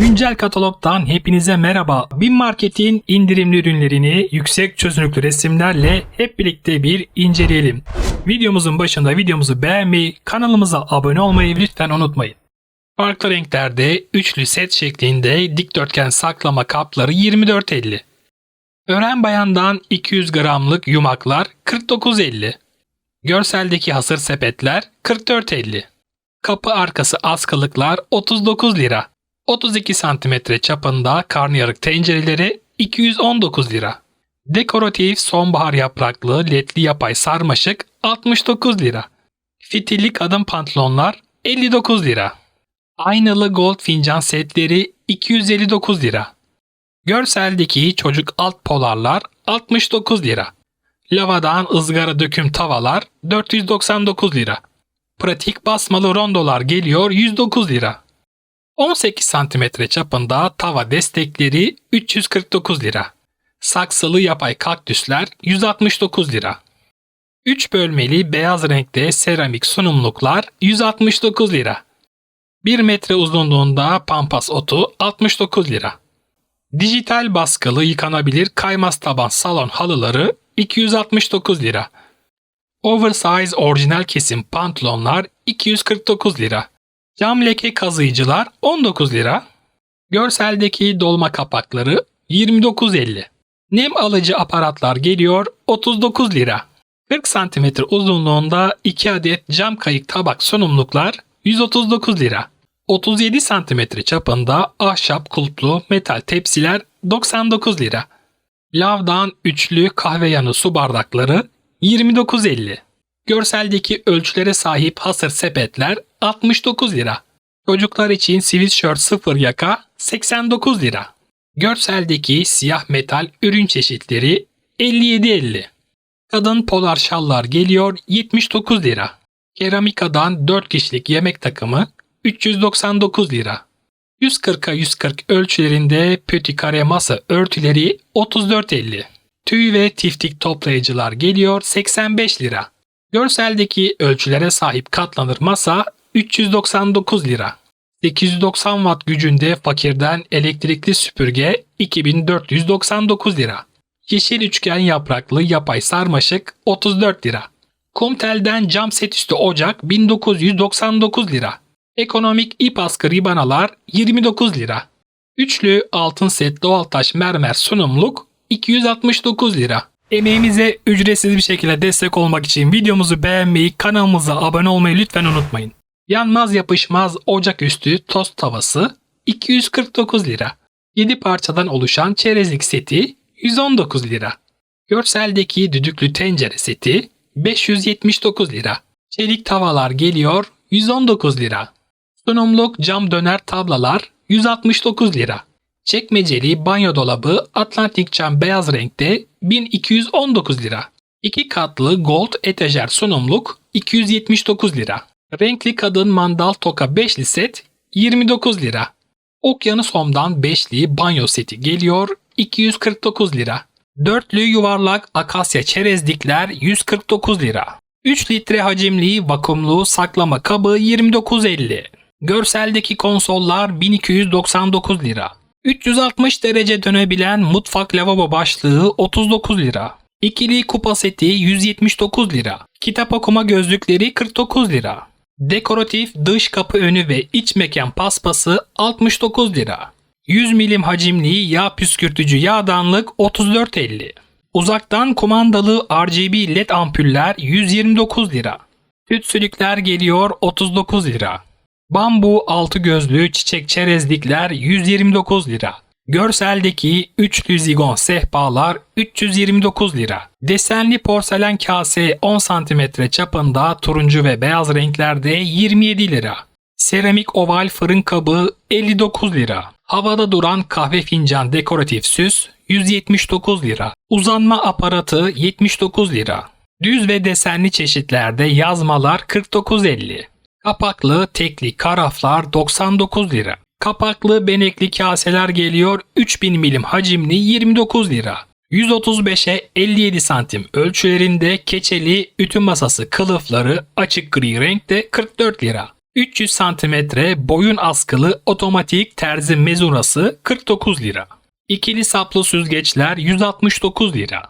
Güncel katalogdan hepinize merhaba. Bin Market'in indirimli ürünlerini yüksek çözünürlüklü resimlerle hep birlikte bir inceleyelim. Videomuzun başında videomuzu beğenmeyi, kanalımıza abone olmayı lütfen unutmayın. Farklı renklerde üçlü set şeklinde dikdörtgen saklama kapları 24.50. Ören bayandan 200 gramlık yumaklar 49.50. Görseldeki hasır sepetler 44.50. Kapı arkası askılıklar 39 lira. 32 cm çapında karnıyarık tencereleri 219 lira. Dekoratif sonbahar yapraklı ledli yapay sarmaşık 69 lira. Fitilli kadın pantolonlar 59 lira. Aynalı gold fincan setleri 259 lira. Görseldeki çocuk alt polarlar 69 lira. Lavadan ızgara döküm tavalar 499 lira. Pratik basmalı rondolar geliyor 109 lira. 18 cm çapında tava destekleri 349 lira. Saksılı yapay kaktüsler 169 lira. 3 bölmeli beyaz renkte seramik sunumluklar 169 lira. 1 metre uzunluğunda pampas otu 69 lira. Dijital baskılı yıkanabilir kaymaz taban salon halıları 269 lira. Oversize orijinal kesim pantolonlar 249 lira. Cam leke kazıyıcılar 19 lira. Görseldeki dolma kapakları 29.50. Nem alıcı aparatlar geliyor 39 lira. 40 cm uzunluğunda 2 adet cam kayık tabak sunumluklar 139 lira. 37 cm çapında ahşap kulplu metal tepsiler 99 lira. Lavdan üçlü kahve yanı su bardakları 29.50. Görseldeki ölçülere sahip hasır sepetler 69 lira. Çocuklar için sweatshirt sıfır yaka 89 lira. Görseldeki siyah metal ürün çeşitleri 57.50. Kadın polar şallar geliyor 79 lira. Keramikadan 4 kişilik yemek takımı 399 lira. 140'a 140 ölçülerinde pöti kare masa örtüleri 34.50. Tüy ve tiftik toplayıcılar geliyor 85 lira. Görseldeki ölçülere sahip katlanır masa 399 lira. 890 watt gücünde fakirden elektrikli süpürge 2499 lira. Yeşil üçgen yapraklı yapay sarmaşık 34 lira. Kumtel'den cam set üstü ocak 1999 lira. Ekonomik ip askı ribanalar 29 lira. Üçlü altın set doğal taş mermer sunumluk 269 lira. Emeğimize ücretsiz bir şekilde destek olmak için videomuzu beğenmeyi, kanalımıza abone olmayı lütfen unutmayın. Yanmaz yapışmaz ocaküstü tost tavası 249 lira. 7 parçadan oluşan çerezlik seti 119 lira. Görseldeki düdüklü tencere seti 579 lira. Çelik tavalar geliyor 119 lira. Sunumluk cam döner tablalar 169 lira. Çekmeceli banyo dolabı Atlantik cam beyaz renkte 1219 lira. 2 katlı gold etajer sunumluk 279 lira. Renkli kadın mandal toka beşli set 29 lira. Okyanus Home'dan beşli banyo seti geliyor 249 lira. Dörtlü yuvarlak akasya çerezlikler 149 lira. 3 litre hacimli vakumlu saklama kabı 29.50. Görseldeki konsollar 1299 lira. 360 derece dönebilen mutfak lavabo başlığı 39 lira. İkili kupa seti 179 lira. Kitap okuma gözlükleri 49 lira. Dekoratif dış kapı önü ve iç mekan paspası 69 lira. 100 milim hacimli yağ püskürtücü yağdanlık 34.50. Uzaktan kumandalı RGB led ampuller 129 lira. Tütsülükler geliyor 39 lira. Bambu altı gözlü çiçek çerezlikler 129 lira. Görseldeki üçlü zigon sehpalar 329 lira. Desenli porselen kase 10 cm çapında turuncu ve beyaz renklerde 27 lira. Seramik oval fırın kabı 59 lira. Havada duran kahve fincan dekoratif süs 179 lira. Uzanma aparatı 79 lira. Düz ve desenli çeşitlerde yazmalar 49.50. Kapaklı tekli karaflar 99 lira. Kapaklı benekli kaseler geliyor 3000 milim hacimli 29 lira. 135'e 57 santim ölçülerinde keçeli ütü masası kılıfları açık gri renkte 44 lira. 300 cm boyun askılı otomatik terzi mezurası 49 lira. İkili saplı süzgeçler 169 lira.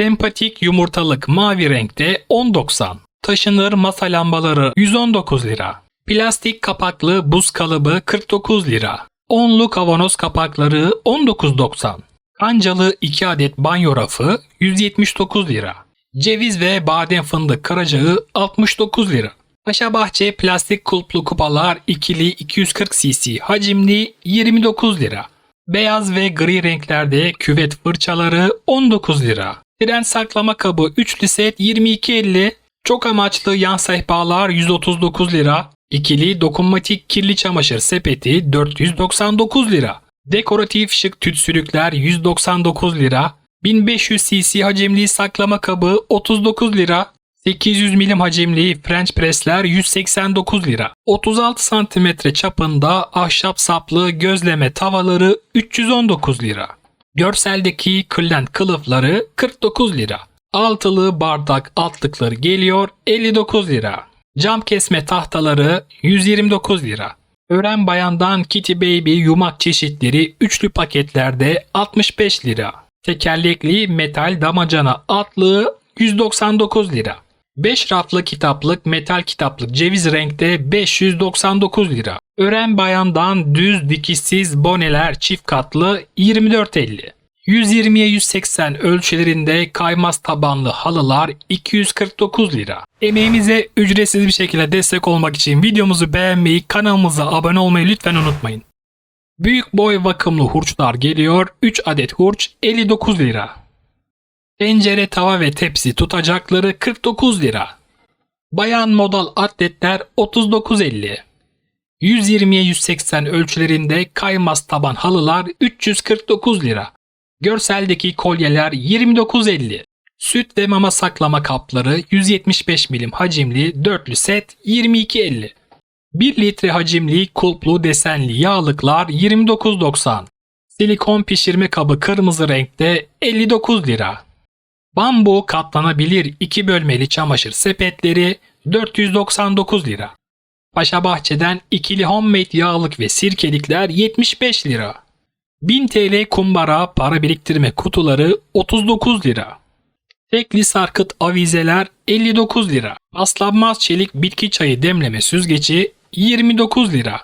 Sempatik yumurtalık mavi renkte 10.90. Taşınır masa lambaları 119 lira. Plastik kapaklı buz kalıbı 49 lira. Onlu kavanoz kapakları 19.90. Kancalı 2 adet banyo rafı 179 lira. Ceviz ve badem fındık karacağı 69 lira. Paşa Bahçe plastik kulplu kupalar ikili 240 cc hacimli 29 lira. Beyaz ve gri renklerde küvet fırçaları 19 lira. Tren saklama kabı üçlü set 22.50. Çok amaçlı yan sehpalar 139 lira. İkili dokunmatik kirli çamaşır sepeti 499 lira. Dekoratif şık tütsülükler 199 lira. 1500 cc hacimli saklama kabı 39 lira. 800 milim hacimli French pressler 189 lira. 36 santimetre çapında ahşap saplı gözleme tavaları 319 lira. Görseldeki kırlent kılıfları 49 lira. Altılı bardak altlıkları geliyor 59 lira. Cam kesme tahtaları 129 lira. Ören bayandan Kitty Baby yumak çeşitleri üçlü paketlerde 65 lira. Tekerlekli metal damacana atlığı 199 lira. 5 raflı kitaplık metal kitaplık ceviz renkte 599 lira. Ören bayandan düz dikişsiz boneler çift katlı 24.50. 120'ye 180 ölçülerinde kaymaz tabanlı halılar 249 lira. Emeğimize ücretsiz bir şekilde destek olmak için videomuzu beğenmeyi, kanalımıza abone olmayı lütfen unutmayın. Büyük boy vakumlu hurçlar geliyor. 3 adet hurç 59 lira. Tencere, tava ve tepsi tutacakları 49 lira. Bayan modal atletler 39.50. 120'ye 180 ölçülerinde kaymaz taban halılar 349 lira. Görseldeki kolyeler 29.50. Süt ve mama saklama kapları 175 milim hacimli dörtlü set 22.50. 1 litre hacimli kulplu desenli yağlıklar 29.90. Silikon pişirme kabı kırmızı renkte 59 lira. Bambu katlanabilir 2 bölmeli çamaşır sepetleri 499 lira. Paşa Bahçe'den ikili homemade yağlık ve sirkelikler 75 lira. 1000 TL kumbara para biriktirme kutuları 39 lira. Tekli sarkıt avizeler 59 lira. Paslanmaz çelik bitki çayı demleme süzgeci 29 lira.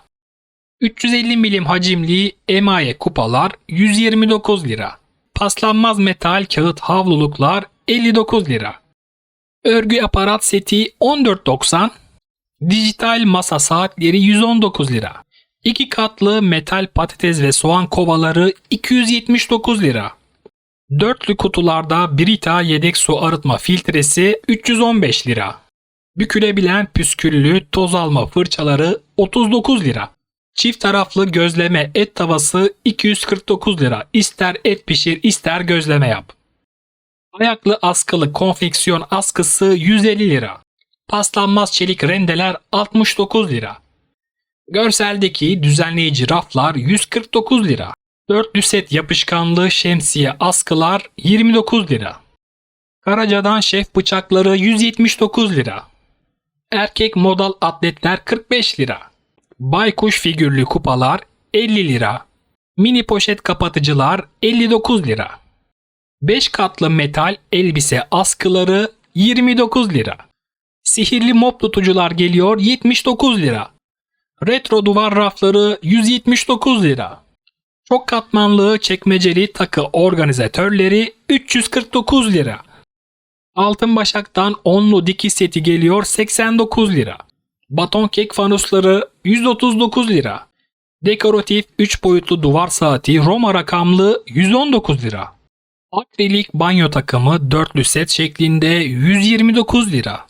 350 milim hacimli emaye kupalar 129 lira. Paslanmaz metal kağıt havluluklar 59 lira. Örgü aparat seti 14.90. Dijital masa saatleri 119 lira. 2 katlı metal patates ve soğan kovaları 279 lira. Dörtlü kutularda Brita yedek su arıtma filtresi 315 lira. Bükülebilen püsküllü toz alma fırçaları 39 lira. Çift taraflı gözleme et tavası 249 lira. İster et pişir ister gözleme yap. Ayaklı askılı konfeksiyon askısı 150 lira. Paslanmaz çelik rendeler 69 lira. Görseldeki düzenleyici raflar 149 lira. Dörtlü set yapışkanlı şemsiye askılar 29 lira. Karaca'dan şef bıçakları 179 lira. Erkek modal atletler 45 lira. Baykuş figürlü kupalar 50 lira. Mini poşet kapatıcılar 59 lira. 5 katlı metal elbise askıları 29 lira. Sihirli mop tutucular geliyor 79 lira. Retro duvar rafları 179 lira. Çok katmanlı çekmeceli takı organizatörleri 349 lira. Altın başaktan onlu dikiş seti geliyor 89 lira. Baton kek fanusları 139 lira. Dekoratif 3 boyutlu duvar saati Roma rakamlı 119 lira. Akrilik banyo takımı dörtlü set şeklinde 129 lira.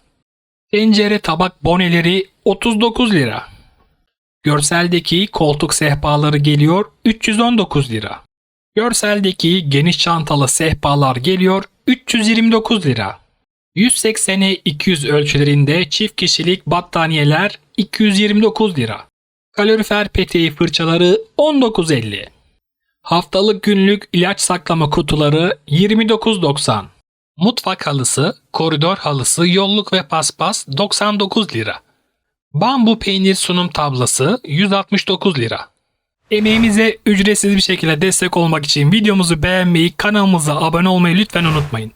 Tencere tabak boneleri 39 lira. Görseldeki koltuk sehpaları geliyor 319 lira. Görseldeki geniş çantalı sehpalar geliyor 329 lira. 180'e 200 ölçülerinde çift kişilik battaniyeler 229 lira. Kalorifer peteği fırçaları 19.50. Haftalık günlük ilaç saklama kutuları 29.90. Mutfak halısı, koridor halısı, yolluk ve paspas 99 lira. Bambu peynir sunum tablası 169 lira. Emeğimize ücretsiz bir şekilde destek olmak için videomuzu beğenmeyi, kanalımıza abone olmayı lütfen unutmayın.